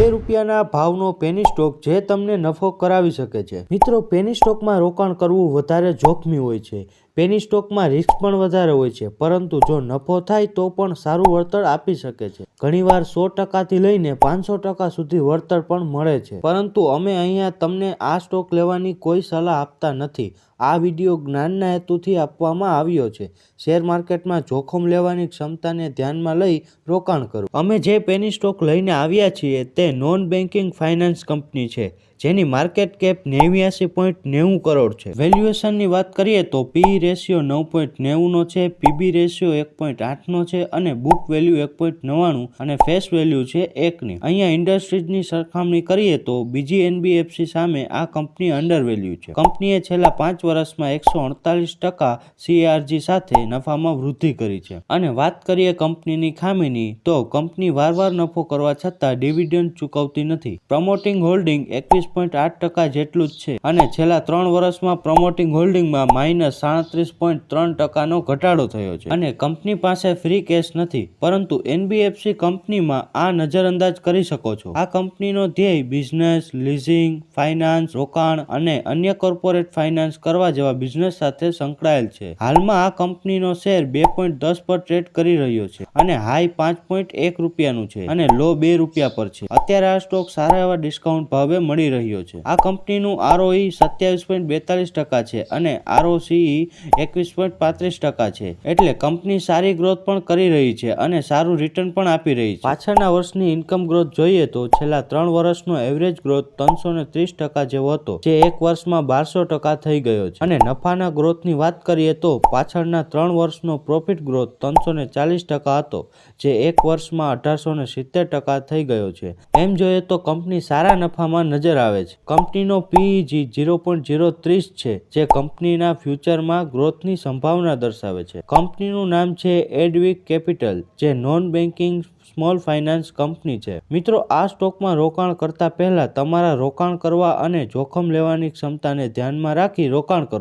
બે રૂપિયાના ભાવનો પેની સ્ટોક જે તમને નફો કરાવી શકે છે. મિત્રો પેની સ્ટોકમાં રોકાણ કરવું વધારે જોખમી હોય છે. પેની સ્ટોકમાં રિસ્ક પણ વધારે હોય છે, પરંતુ જો નફો થાય તો પણ સારું વળતર આપી શકે છે. ઘણીવાર સો ટકાથી લઈને પાંચસો ટકા સુધી વળતર પણ મળે છે. પરંતુ અમે અહીંયા તમને આ સ્ટોક લેવાની કોઈ સલાહ આપતા નથી. આ વીડિયો જ્ઞાનના હેતુથી આપવામાં આવ્યો છે. શેર માર્કેટમાં જોખમ લેવાની ક્ષમતાને ધ્યાનમાં લઈ રોકાણ કરવું અમે જે પેની સ્ટોક લઈને આવ્યા છીએ તે નોન બેન્કિંગ ફાઇનાન્સ કંપની છે, જેની માર્કેટ કેપ નેવ્યાસી પોઈન્ટ નેવું કરોડ છે. વેલ્યુએશનની વાત કરીએ તો પી રેશિયો નવ પોઈન્ટ નેવુંનો છે, પીબી રેશિયો એક પોઈન્ટ આઠનો છે અને બુક વેલ્યુ એક પોઈન્ટ નવ્વાણું અને ફેસ વેલ્યુ છે એકની. અહીંયા ઇન્ડસ્ટ્રીઝની સરખામણી કરીએ તો બીજી એનબીએફસી સામે આ કંપની અંડર વેલ્યુ છે. કંપનીએ છેલ્લા પાંચ વર્ષમાં એકસો અડતાલીસ ટકા સીઆરજી સાથે નફામાં વૃદ્ધિ કરી છે. અને વાત કરીએ કંપનીની ખામીની, તો કંપની વારવાર નફો કરવા છતાં ડિવિડન્ડ ચૂકવતી નથી. પ્રમોટિંગ હોલ્ડિંગ એકવીસ પોઈન્ટ આઠ ટકા જેટલું જ છે અને છેલ્લા ત્રણ વર્ષમાં પ્રમોટિંગ હોલ્ડિંગમાં માઇનસ સાડત્રીસ પોઈન્ટ ત્રણ ટકાનો ઘટાડો થયો છે. અને કંપની પાસે ફ્રી કેશ નથી, પરંતુ એનબીએફસી કંપનીમાં આ નજરઅંદાજ કરી શકો છો. આ કંપનીનો ધ્યેય બિઝનેસ, લીઝિંગ, ફાઇનાન્સ, રોકાણ અને અન્ય કોર્પોરેટ ફાઇનાન્સ કરવા જેવા બિઝનેસ સાથે સંકળાયેલ છે. હાલમાં આ કંપનીનો શેર બે પોઈન્ટ દસ પર ટ્રેડ કરી રહ્યો છે અને હાઈ પાંચ પોઈન્ટ એક રૂપિયાનું છે અને લો બે રૂપિયા પર છે. અત્યારે આ સ્ટોક સારા એવા ડિસ્કાઉન્ટ ભાવે મળી રહ્યો છે. આ કંપનીનું આરઓઈ સત્યાવીસ પોઈન્ટ બેતાલીસ ટકા છે અને આરઓસીઈ એકવીસ પોઈન્ટ પાંત્રીસ ટકા છે. એટલે કંપની સારી ગ્રોથ પણ કરી રહી છે અને સારું રિટર્ન પણ આપી રહી છે. પાછળના વર્ષની ઇન્કમ ગ્રોથ જોઈએ તો છેલ્લા ત્રણ વર્ષનો એવરેજ ગ્રોથ ત્રણસો ને ત્રીસ ટકા જેવો હતો, જે એક વર્ષમાં બારસો ટકા થઈ ગયો છે. અને નફાના ગ્રોથની વાત કરીએ તો પાછળના ત્રણ વર્ષનો પ્રોફિટ ગ્રોથ ત્રણસો ને ચાલીસ ટકા હતો, જે એક વર્ષમાં અઢારસો ને સિત્તેર ટકા થઈ ગયો છે. એમ જોઈએ તો કંપની સારા નફામાં નજર આવે છે. કંપનીનો પીઈજી ઝીરો પોઈન્ટ ઝીરો ત્રીસ છે, જે કંપનીના ફ્યુચરમાં ગ્રોથની સંભાવના દર્શાવે છે. કંપનીનું નામ છે એડવિક કેપિટલ, જે non banking small finance company છે. મિત્રો, આ સ્ટોકમાં રોકાણ કરતા પહેલા તમારા રોકાણ કરવા અને જોખમ લેવાની ક્ષમતાને ધ્યાનમાં રાખી રોકાણ કરવું.